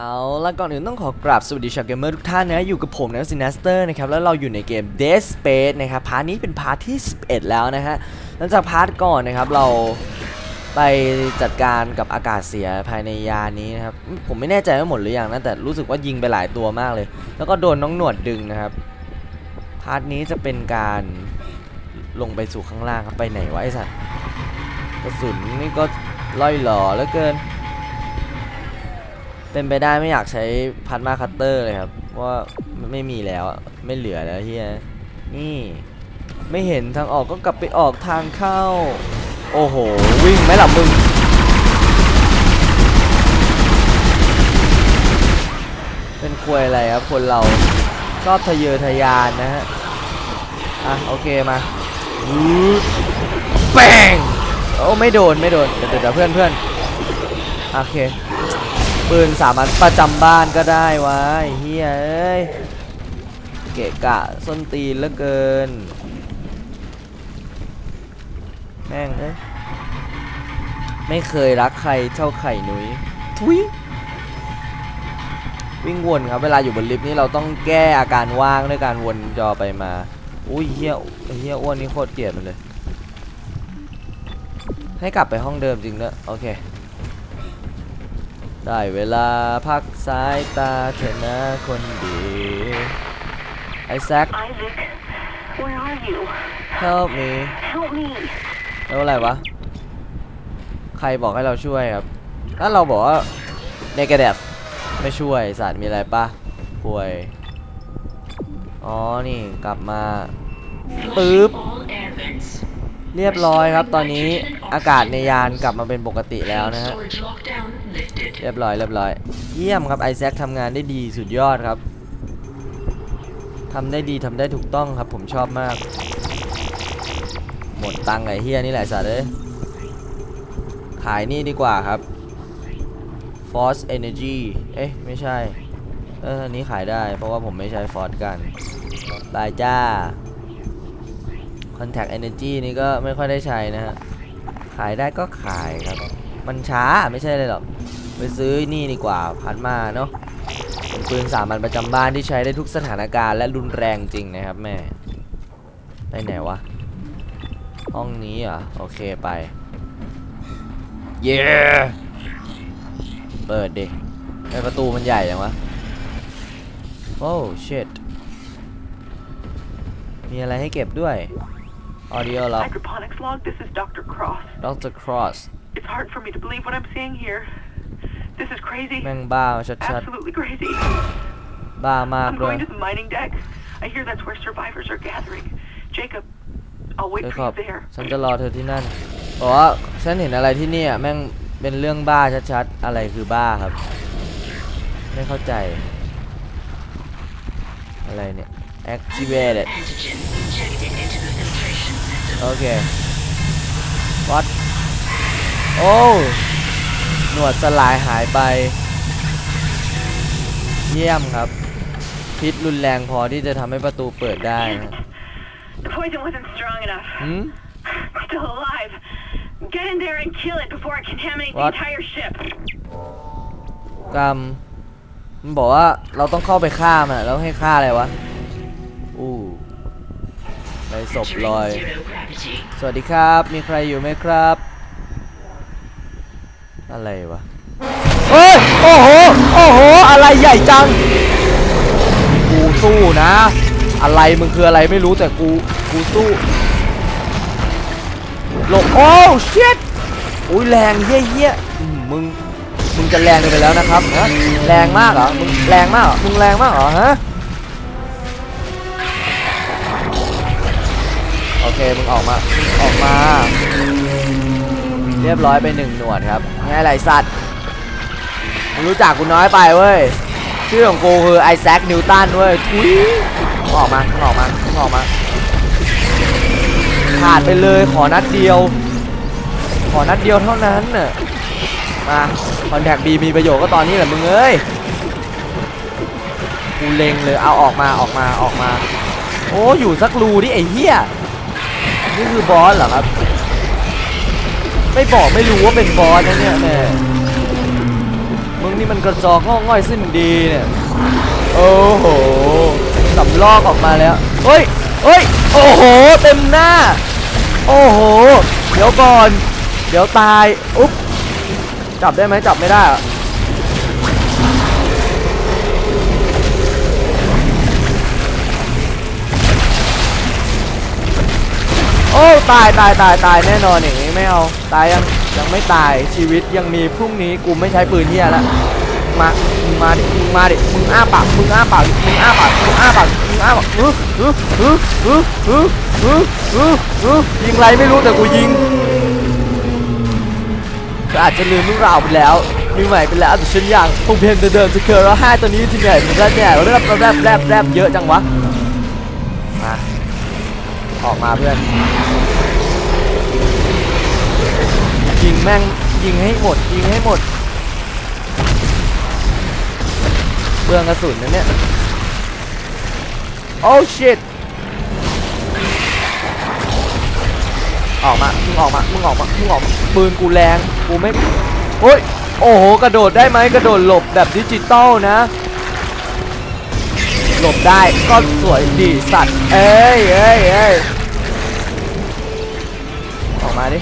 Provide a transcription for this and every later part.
เอาละก่อนอื่นต้องขอกราบสวัสดีชาวเกมเมอร์ทุกท่านนะอยู่กับผมนะซินัสเตอร์นะครับแล้วเราอยู่ในเกม Dead Space นะครับพาร์ทนี้เป็นพาร์ทที่ 11 แล้วนะฮะหลังจากพาร์ทก่อนนะครับเราไปจัดการกับอากาศเสียภายในยานนี้นะครับผมไม่แน่ใจว่าหมดหรือยังนะแต่รู้สึกว่ายิงไปหลายตัวมากเลย แล้วก็โดนน้องหนวดดึงนะครับพาร์ทนี้จะเป็นการลงไปสู่ข้างล่างครับไปไหนวะไอสัตว์กระสุนนี่ก็ล่อยหล่อเหลือเกิน เป็นไปได้ไม่อยากใช้พัดมาคัตเตอร์เลยครับว่าไม่มีแล้วไม่เหลือแล้วเฮียนี่ ไม่เห็นทางออกก็กลับไปออกทางเข้า โอ้โห วิ่งไหมล่ะมึง เป็นควยอะไรครับ คนเราชอบทะเยอทะยานนะฮะ อะ โอเคมาแป้งโอ้ไม่โดน ไม่โดน เดี๋ยวเดี๋ยวเพื่อนเพื่อนโอเค ปืนสามัญประจำบ้านก็ได้วะไอ้เฮียเอ้ยเกะกะส้นตีนเหลือเกิน แม่งเอ้ยไม่เคยรักใครเท่าไข่หนุยทุยวิ่งวนครับเวลาอยู่บนลิฟต์นี่เราต้องแก้อาการว่างด้วยการวนจอไปมาอุ้ยเฮียเฮียอ้วนนี่โคตรเกลียดมันเลย ให้กลับไปห้องเดิมจริงเนอะโอเค ได้เวลาพักสายตาเถอะนะคนดีไอแซค Isaac, where are you? help me Help me. แล้วอะไรวะ ใครบอกให้เราช่วยครับถ้าเราบอกว่า negative ไม่ช่วยสัตว์มีอะไรปะป่วย อ๋อ นี่กลับมาปึ๊บ เรียบร้อยครับตอนนี้อากาศในยานกลับมาเป็นปกติแล้วนะฮะ เรียบร้อยเรียบร้อยเยี่ยมครับไอแซคทำงานได้ดีสุดยอดครับทำได้ดีทำได้ถูกต้องครับ ผมชอบมาก หมดตังค์ไอเฮียนี่แหละสัตว์เอ้ยขายนี่ดีกว่าครับ Force Energy เอ๊ะ ไม่ใช่เอออันนี้ขายได้เพราะว่าผมไม่ใช้ Force กันบายจ้า Contact Energy นี่ก็ไม่ค่อยได้ใช้นะฮะ ขายได้ก็ขายครับ มันช้าไม่ใช่เลยหรอกไปซื้อนี่ดีกว่าพันมาเนาะเป็นปืนสามัญประจำบ้านที่ใช้ได้ทุกสถานการณ์และรุนแรงจริงนะครับแม่ไปไหนวะห้องนี้เหรอะโอเคไปเย้เปิดดิไอประตูมันใหญ่ยังวะโอ้ shit มีอะไรให้เก็บด้วย audio log Hydroponics log, this is Dr. Cross. Dr. Cross It's hard for me to believe what I'm seeing here. This is crazy. แม่งบ้าชัด Absolutely crazy. ๆบ้ามาก I'm ด้วย going to the mining deck. I hear that's where survivors are gathering. Jacob, I'll wait เจ for คอบ you there. ฉันจะรอเธอที่นั่นบอกว่าฉันเห็นอะไรที่เนี่ยแม่งเป็นเรื่องบ้าชัดๆ อะไรคือบ้าครับ ไม่เข้าใจ อะไรเนี่ย activated โอเค what โอ้หนวดสลายหายไป เยี่ยมครับ พิษรุนแรงพอที่จะทำให้ประตูเปิดได้นะ The poison wasn't strong enough. หืม Still alive. Get in there and kill it before it contaminates What? the entire ship. กรรมมันบอกว่าเราต้องเข้าไปฆ่ามันอะแล้วให้ฆ่าอะไรวะ อู้ในศพลอย สวัสดีครับ มีใครอยู่ไหมครับ อะไรวะเฮ้ยโอ้โห โอ้โห อะไรใหญ่จัง กูสู้นะ อะไรมึงคืออะไรไม่รู้แต่กู กูสู้ หลบ โอ้ชิตอุ้ยแรงเฮี้ยเฮี้ยมึง มึงจะแรงไปแล้วนะครับฮะแรงมากเหรอ มึงแรงมากเหรอ มึงแรงมากเหรอฮะ โอเค มึงออกมามออกมา เรียบร้อยไปหนึ่งหนวดครับไงไรสัตว์มึงรู้จักกูน้อยไปเว้ย ชื่อของกูคือไอแซคนิวตันเว้ยทุยออกมาออกมาออกมาขาดไปเลยขอนัดเดียว ขอนัดเดียวเท่านั้นน่ะมาคอนแทคบีมีประโยชน์ก็ตอนนี้แหละมึงเอ้ยกูเล็งเลยเอาออกมาออกมาออกมา โอ้อยู่สักรูดิไอ้เหี้ยนี่คือบอสเหรอครับ ไม่บอกไม่รู้ว่าเป็นบอสนะเนี่ยแม่มึงนี่มันกระจอกงอกง่อยสิ้นดีเนี่ย โอ้โหสำลอกออกมาแล้วเฮ้ยเฮ้ย โอ้โห เต็มหน้า โอ้โห เดี๋ยวก่อน เดี๋ยวตาย อุ๊บ จับได้ไหมจับไม่ได้ ตายตายตายตายแน่นอนอย่างนี้ไม่เอาตายยังยังไม่ตายชีวิตยังมีพรุ่งนี้กูไม่ใช้ปืนเฮียแล้วมามาดิมึงมาดิมึงอ้าปากมึงอ้าปากมึงอ้าปากมึงอ้าปากมึงอ้าปากฮึฮึฮึฮึฮึฮึฮึฮึยิงไรไม่รู้แต่กูยิงก็อาจจะลืมเรื่องราวไปแล้วมีใหม่ไปแล้วแต่ฉันยังคงเพียงเดิมๆจะเคยร้องไห้ตอนนี้ที่ไหนมันแรบเนี่ยแรบแรบแรบแรบเยอะจังวะมาออกมาเพื่อนยิง แม่งยิงให้หมด ยิงให้หมดเปลืองกระสุนนะเนี่ย โอ้ shit ออกมา มึงออกมา มึงออกมา มึงออกมาปืนกูแรง กูไม่โอ้ย โอ้โห กระโดดได้ไหมกระโดดหลบแบบดิจิตอลนะ หลบได้ก็สวยดีสัตว์ เอ้ยเอ้ยเอ้ยออกมาดิ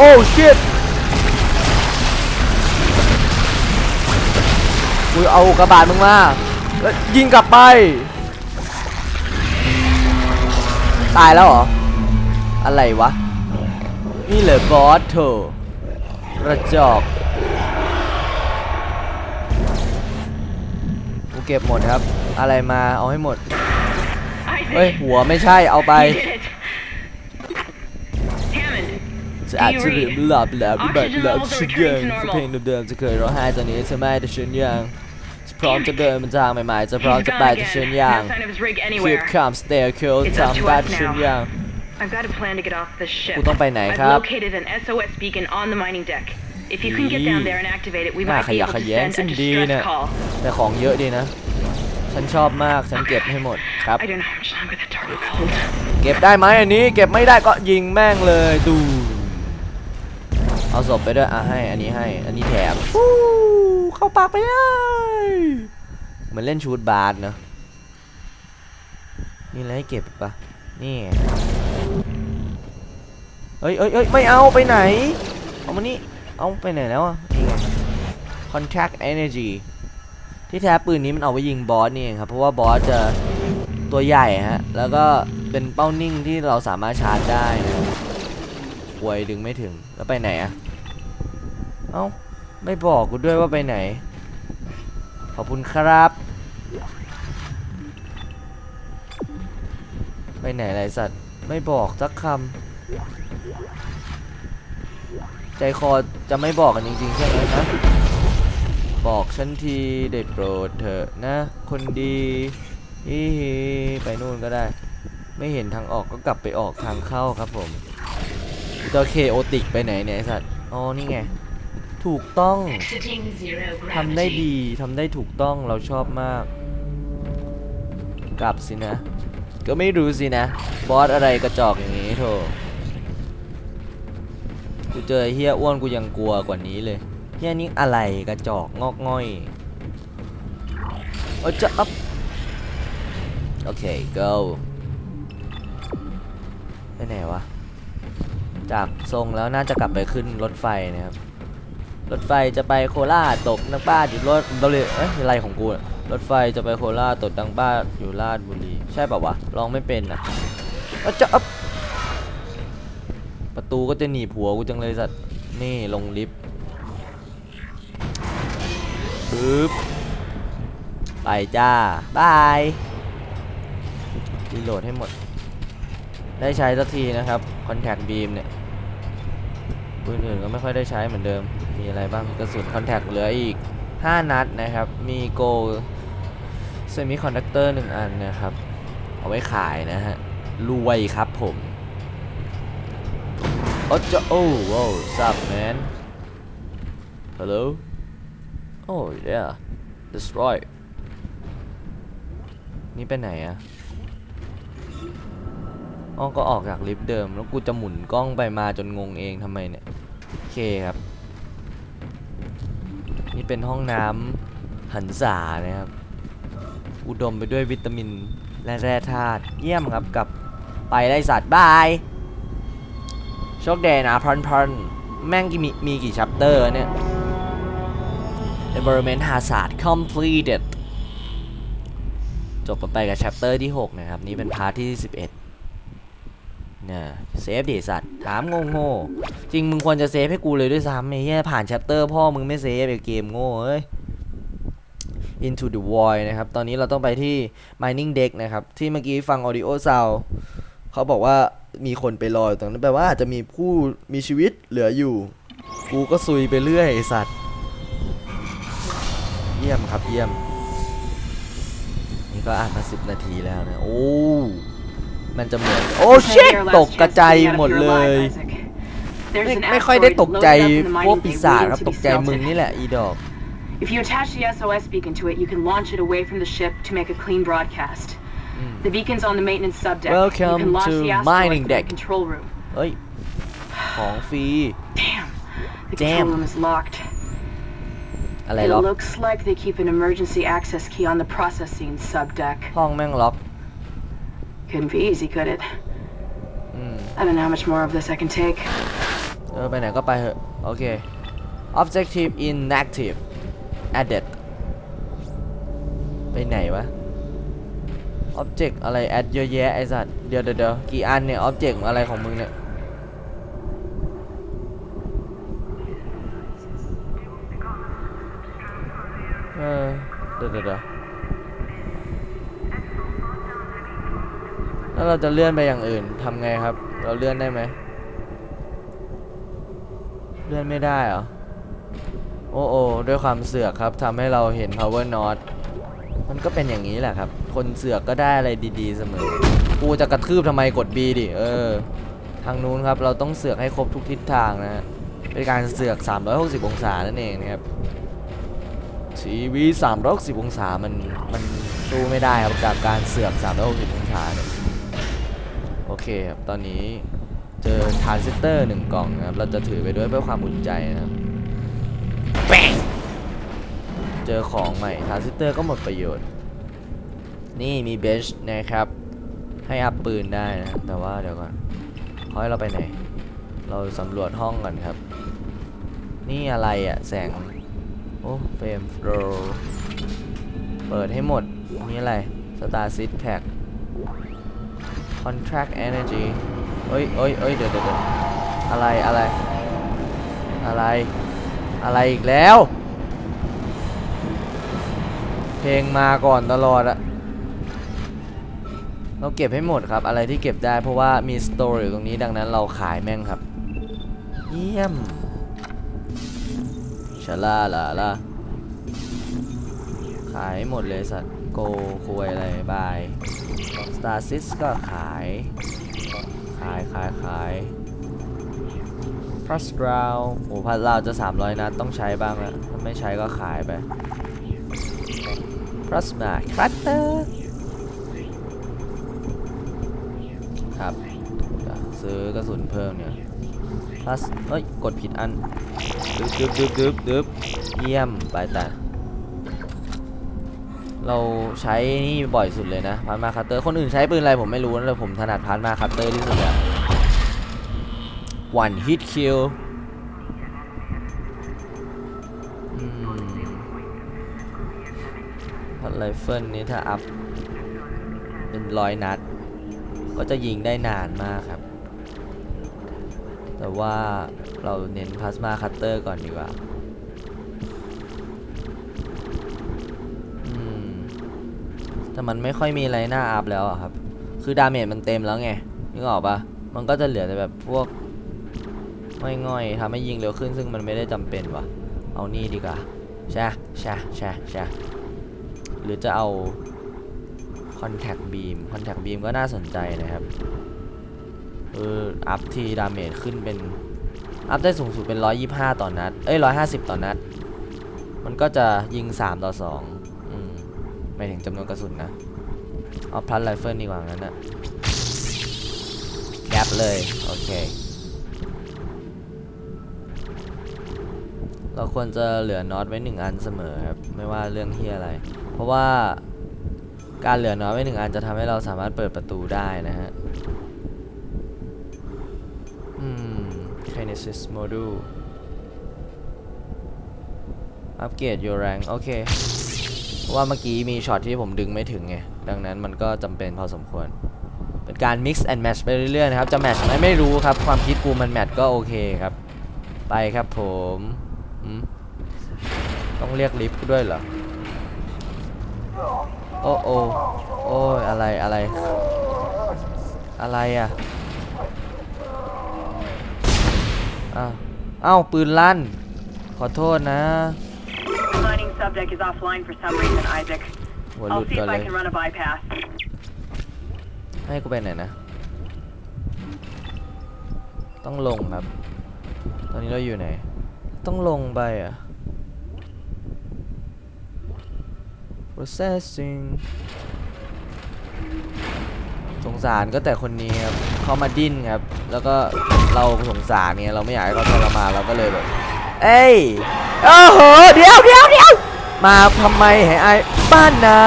โอ้ shit กูเอากระบาดมึงมาแล้วยิงกลับไป ตายแล้วเหรอ อะไรวะ นี่เหรอบอสเธอกระจอกกูเก็บหมดครับ อะไรมาเอาให้หมด เฮ้ย หัวไม่ใช่เอาไป จะอาจจะลืมหลับแล้วก็แบบ Oxygen แล้ว levels are ฉัน returning ยัง to normal เพลงเดิมๆจะเคยร้องไห้ตอนนี้ใช่ไหมแต่ฉันยังพร้อมจะเดินบนทางใหม่ๆจะพร้อม he's จะ gone ไปแต่ฉัน again. ยัง No sign of his rig คลิป anywhere. คำสเตย์คิล It's up to ทำได้ us แต่ฉัน now. ยัง I've got a plan to get off the ship. กูต้องไปไหน I've ครับ located an SOS beacon on the mining deck. If you can get Yee. down there and activate it, we น่า might ข be ยะ able แข to ยง send สิ้ a นดีเนี่ย distress call. แต่ของเยอะดีนะ ฉันชอบมาก ฉันเก็บให้หมดครับ I don't know how much longer the dark will hold. เก็บได้ไหมอันนี้ เก็บไม่ได้ก็ยิงแม่งเลยดู เอาศพไปด้วยอะให้ อันนี้ให้ อันนี้แถมฟู้เข้าปากไปเลยเหมือนเล่นชูดบาสเนอะนี่อะไรให้เก็บอีกปะนี่ไงเอ้ยเอ้ยเอ้ยไม่เอาไปไหน เอามานี่ เอาไปไหนแล้วอะนี่ไง contact energy ที่แท้ปืนนี้มันเอาไว้ยิงบอสนี่เองครับ เพราะว่าบอสจะตัวใหญ่ฮะ แล้วก็เป็นเป้านิ่งที่เราสามารถชาร์จได้นะ ควยดึงไม่ถึงแล้วไปไหนอะเอ้าไม่บอกกูด้วยว่าไปไหน ขอบคุณครับ ไปไหนไรสัตว์ ไม่บอกสักคำใจคอจะไม่บอกกันจริงๆใช่ไหมนะบอกฉันทีได้โปรดเถอะนะ คนดีฮิฮิไปนู่นก็ได้ ไม่เห็นทางออกก็กลับไปออกทางเข้าครับผม ตัวเคโอติกไปไหนเนี่ยไอสัตว์ อ๋อ นี่ไง ถูกต้อง ทำได้ดี ทำได้ถูกต้อง เราชอบมาก กลับสินะ ก็ไม่รู้สินะ บอสอะไรกระจอกอย่างนี้โถกูเจอเฮียอ้วนกูยังกลัวกว่านี้เลยเฮียนี่อะไรกระจอกงอกง่อยเออจะอัพโอเค go ไปไหนวะ จากทรงแล้วน่าจะกลับไปขึ้นรถไฟนะครับ รถไฟจะไปโคราชตกนักบ้าอยู่รถบริเอ้ยอะไรของกูรถไฟจะไปโคราชตกดังบ้าอยู่ราชบุรี ใช่ป่าวะลองไม่เป็นนะเอาจะอัพประตูก็จะหนีบหัวกูจังเลยสัตว์นี่ลงลิฟต์ปึ๊บไปจ้าบายรีโหลดให้หมด ได้ใช้สักทีนะครับคอนแทคบีมเนี่ย ปืนอื่นก็ไม่ค่อยได้ใช้เหมือนเดิม มีอะไรบ้างกระสุนคอนแทคเหลืออีก 5 นัดนะครับ มีโกลเซมิคอนดักเตอร์หนึ่งอันนะครับ เอาไว้ขายนะฮะ รวยครับผมโอ้จะโอ้โว้ซับแมน hello oh yeah destroy นี่ไปไหนอะ อ๋อก็ออกจากลิฟต์เดิม แล้วกูจะหมุนกล้องไปมาจนงงเองทำไมเนี่ย โอเคครับ นี่เป็นห้องน้ำหันษานะครับ อุดมไปด้วยวิตามินและแร่ธาตุเยี่ยมครับกับไปได้สัตว์บาย โชคดีนะพรอนพรอนแม่งมีมีกี่ชัปเตอร์เนี่ย Environment Hazard completed จบไปกับ chapter ที่ 6 นะครับ นี่เป็นพาร์ทที่ 11 นะเซฟดิสัตว์ถามงงโง่จริงมึงควรจะเซฟให้กูเลยด้วยซ้ำไอ้เหี้ยผ่าน chapter พ่อมึงไม่เซฟไอ้เกมโง่เอ้ย Into the Void นะครับ ตอนนี้เราต้องไปที่ Mining Deck นะครับ ที่เมื่อกี้ฟัง Audio Sound เขาบอกว่ามีคนไปลอยตรงนั้นแปลว่าอาจจะมีผู้มีชีวิตเหลืออยู่ กูก็ซุยไปเรื่อยไอสัตว์ เยี่ยมครับเยี่ยม นี่ก็อ่านมาสิบนาทีแล้วนะ โอ้ มันจะเหมือนโอ้เช็ดตกกระจายหมดเลย ไม่ไม่ค่อยได้ตกใจพวกปีศาจครับตกใจมึงนี่แหละอีดอก If you attach the SOS beacon to it, you can launch it away from the ship to make a clean broadcast. The beacon's on the maintenance subdeck. Welcome you can launch to the asteroid mining from the deck. control room. เฮ้ยของฟรี Damn. The Damn. control room is locked. อะไร It ล็อก looks like they keep an emergency access key on the processing subdeck. ห้องแม่งล็อก Couldn't be easy, could it? อืม I don't know how much more of this I can take. เออไปไหนก็ไปเถอะโอเค objective inactive added ไปไหนวะ object อะไร add เยอะแยะไอสัตว์เดี๋ยวเดี๋ยวเดี๋ยวกี่อันเนี่ย object อะไรของมึงเนี่ยเออเดี๋ยวเดี๋ยวเดี๋ยว แล้วเราจะเลื่อนไปอย่างอื่นทำไงครับ เราเลื่อนได้ไหมเลื่อนไม่ได้เหรอ โอ้โอ้ด้วยความเสือกครับทำให้เราเห็น power not มันก็เป็นอย่างนี้แหละครับ คนเสือกก็ได้อะไรดีๆเสมอ กูจะกระทืบทำไมกด B ดิ เออ ทางนู้นครับ เราต้องเสือกให้ครบทุกทิศทางนะเป็นการเสือก 360 องศานั่นเองนะครับทีวี360 องศามันมันสู้ไม่ได้ครับกับการเสือก 360 องศาเนี่ย เคครับตอนนี้เจอทรานซิสเตอร์หนึ่งกล่องนะครับ เราจะถือไปด้วยเพื่อความอุ่นใจนะครับแป้งเจอของใหม่ทรานซิสเตอร์ก็หมดประโยชน์ นี่มีเบนช์นะครับ ให้อัพปืนได้นะ แต่ว่าเดี๋ยวก่อนเขาให้เราไปไหน เราสำรวจห้องก่อนครับ นี่อะไรอะ่ะแสง โอ้เฟรมโฟลเปิดให้หมดนี่อะไร Star s i d Pack Contract Energy เอ้ยเอ้ยเอ้ยเดี๋ยวเดี๋ยวเดี๋ยวอะไร อะไร อะไร อะไรอีกแล้ว เพลงมาก่อนตลอดอะเราเก็บให้หมดครับ อะไรที่เก็บได้เพราะว่ามีสโตร์อยู่ตรงนี้ดังนั้นเราขายแม่งครับ เยี่ยมชาลาลาลาขายหมดเลยสัตว์ โกคุยอะไรบาย Star s y s ก็ขาย ขายขายขายพ u s r o u โอ้พัดเราจะ 300 นัดต้องใช้บ้างแล้วถ้าไม่ใช้ก็ขายไป Plasma Cutter ครับ ซื้อกระสุนเพิ่มเนี่ย plus เอ้ย กดผิดอันดึบดึบดึบดึบดึบเยี่ยม ไปแต่ เราใช้นี่บ่อยสุดเลยนะพาร์มาคัตเตอร์คนอื่นใช้ปืนอะไรผมไม่รู้นะแต่ผมถนัดพาร์มาคัตเตอร์ที่สุดแล้ว one hit kill อืมพัดไรเฟิลนี้ถ้าอัพ เป็นร้อยนัด ก็จะยิงได้นานมากครับ แต่ว่าเราเน้นพลาสมาคัตเตอร์ก่อนดีกว่า อืม แต่มันไม่ค่อยมีอะไรน่าอัพแล้วอะครับ คือดาเมจมันเต็มแล้วไงนึกออกปะมันก็จะเหลือแต่แบบพวกง่อยๆทำให้ยิงเร็วขึ้นซึ่งมันไม่ได้จำเป็นวะเอานี่ดีกว่าใช่ใช่ใช่ใช่หรือจะเอา Contact Beam Contact Beam ก็น่าสนใจนะครับคืออัพทีดาเมจขึ้นเป็น อัพได้สูงสุดเป็น 125 ต่อนัด เอ้ย 150 ต่อนัด มันก็จะยิง 3 ต่อ2อืม ไม่ถึงจำนวนกระสุนนะ เอาพลัสไรเฟิลดีกว่างั้นนะปเลย โอเค เราควรจะเหลือน็อตไว้หนึ่งอันเสมอครับ ไม่ว่าเรื่องที่อะไร เพราะว่าการเหลือน็อตไว้หนึ่งอันจะทำให้เราสามารถเปิดประตูได้นะฮะ อืม Kinesis Module อัปเกรด your rank โอเค ว่าเมื่อกี้มีช็อตที่ผมดึงไม่ถึงไง ดังนั้นมันก็จำเป็นพอสมควร เป็นการ mix and match ไปเรื่อยๆนะครับ จะ match ไหมไม่รู้ครับ ความคิดกูมัน match ก็โอเคครับ ไปครับผมต้องเรียกลิฟต์ด้วยเหรอ โอ้โอโอ้ยอะไรอะไร อะไรอะอ้าวอ้าวปืนลั่น ขอโทษนะ Mining subdeck is offline for some reason, Isaac. หัวหลุ I'll ด see ก่อน if เล I ย can run a bypass. ให้กูไปไหนนะ ต้องลงครับ ตอนนี้เราอยู่ไหน ต้องลงไปอะ processing สงสารก็แต่คนนี้ครับเขามาดิ้นครับ แล้วก็เราสงสารเนี่ยเราไม่อยากให้เขาทรมานเราก็เลยแบบ เอ้ยโอ้โหเดี๋ยวเดี๋ยวเดี๋ยวมาทำไมให้อายบ้านนา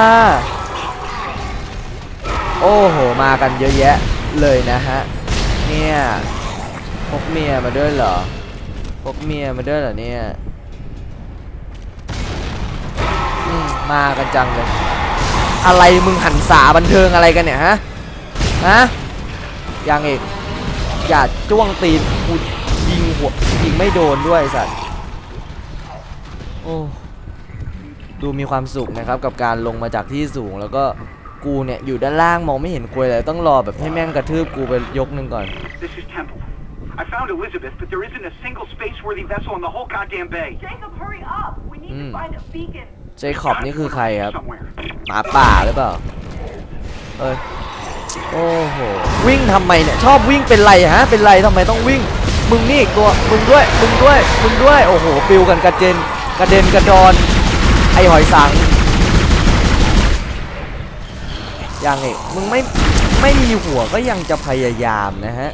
โอ้โห มากันเยอะแยะเลยนะฮะ เนี่ยพกเมียมาด้วยเหรอพกเมียมาด้วยเหรอเนี่ยมมากันจังเลย อะไรมึงหันษาบันเทิงอะไรกันเนี่ยฮะ ฮะ ยังอีก อย่าจ้วงตีนกูยิงหัวยิงไม่โดนด้วยสัตว์ โอ้ดูมีความสุขนะครับกับการลงมาจากที่สูงแล้วก็กูเนี่ยอยู่ด้านล่างมองไม่เห็นควยเลยต้องรอแบบให้แม่งกระทืบกูไปยกหนึ่งก่อน This is Temple. I found Elizabeth, but there isn't a single space-worthy vessel in the whole goddamn bay. Jacob, hurry up! We need Mm. to find a beacon. เจคอบนี่คือใครครับ Somewhere. หมาป่าหรือเปล่าเอ้ยโอ้โหวิ่งทำไมเนี่ยชอบวิ่งเป็นไรฮะเป็นไรทำไมต้องวิ่ง มึงนี่อีกตัวมึงด้วยมึงด้วยมึงด้วยโอ้โหปิวกันกระเด็นก ระเด็นกระดอน ไอหอยสังยังอีกมึงไม่ไม่มีหัวก็ยังจะพยายามนะฮะ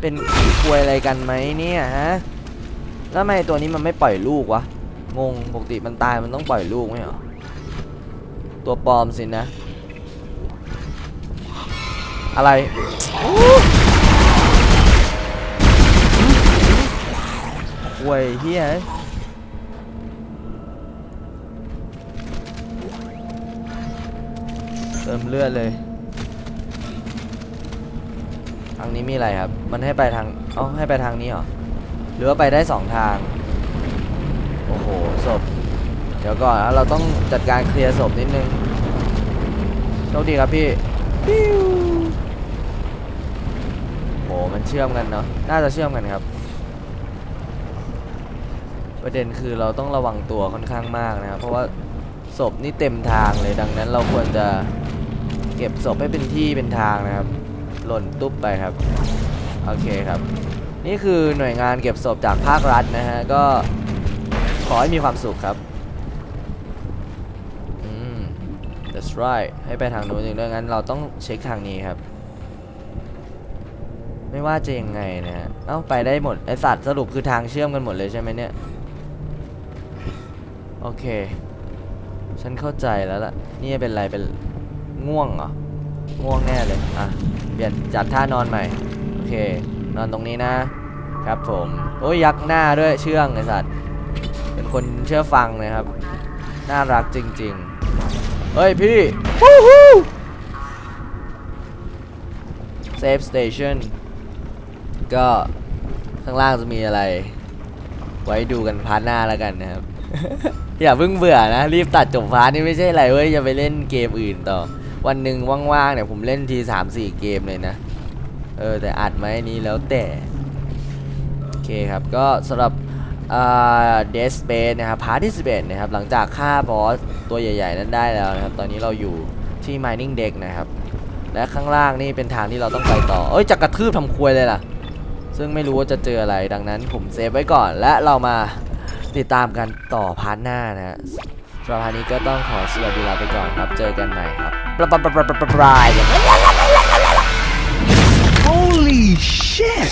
เป็นควยอะไรกันไหมเนี่ยฮะ แล้วทำไมตัวนี้มันไม่ปล่อยลูกวะ งงปกติมันตายมันต้องปล่อยลูกไหมหรอ ตัวปลอมสินะ อะไรอู้ห่วยเฮีย เติมเลือดเลย ทางนี้มีอะไรครับ มันให้ไปทาง เอ้าให้ไปทางนี้เหรอ หรือว่าไปได้สองทาง โอ้โห ศพ เดี๋ยวก่อนเราต้องจัดการเคลียร์ศพนิดนึง โชคดีครับพี่ปิ้วโห มันเชื่อมกันเนาะ น่าจะเชื่อมกันครับ ประเด็นคือเราต้องระวังตัวค่อนข้างมากนะครับ เพราะว่าศพนี่เต็มทางเลยดังนั้นเราควรจะ เก็บศพให้เป็นที่เป็นทางนะครับ หล่นตุ๊บไปครับ โอเคครับ นี่คือหน่วยงานเก็บศพจากภาครัฐนะฮะ ก็ขอให้มีความสุขครับอืม that's right ให้ไปทางนู้นอย่างด้วยงั้นเราต้องเช็คทางนี้ครับ ไม่ว่าจะยังไงนะฮะ เอ้าไปได้หมดไอสัตว์สรุปคือทางเชื่อมกันหมดเลยใช่ไหมเนี่ย โอเค ฉันเข้าใจแล้วล่ะ นี่เป็นไรเป็น ง่วงเหรอ ง่วงแน่เลย อะ เปลี่ยนจัดท่านอนใหม่ โอเค นอนตรงนี้นะ ครับผม โอ้ยยักหน้าด้วยเชื่องไอสัตว์ เป็นคนเชื่อฟังนะครับ น่ารักจริง ๆ เฮ้ยพี่วู้ฮู้ Save Station ก็ข้างล่างจะมีอะไร ไว้ดูกันพาร์ทหน้าแล้วกันนะครับ อย่าเพิ่งเบื่อนะ รีบตัดจบพาร์ทนี่ไม่ใช่อะไรเว้ยจะไปเล่นเกมอื่นต่อ วันหนึ่งว่างๆเนี่ยผมเล่นทีสามสี่เกมเลยนะ เออ แต่อัดไหมนี้แล้วแต่ โอเคครับ ก็สำหรับเดสเปนนะครับพาร์ทที่ 11 นะครับ หลังจากฆ่าบอสตัวใหญ่ๆ นั้นได้แล้วนะครับ ตอนนี้เราอยู่ที่ Mining Deck นะครับ และข้างล่างนี่เป็นทางที่เราต้องไปต่อ เอ้ยจะกระทืบทำควยเลยล่ะ ซึ่งไม่รู้ว่าจะเจออะไรดังนั้นผมเซฟไว้ก่อน และเรามาติดตามกันต่อพาร์ทหน้านะฮะสำหรับพาร์ทนี้ก็ต้องขอสวัสดีลาไปก่อนครับ เจอกันใหม่ครับ Brian. Holy shit!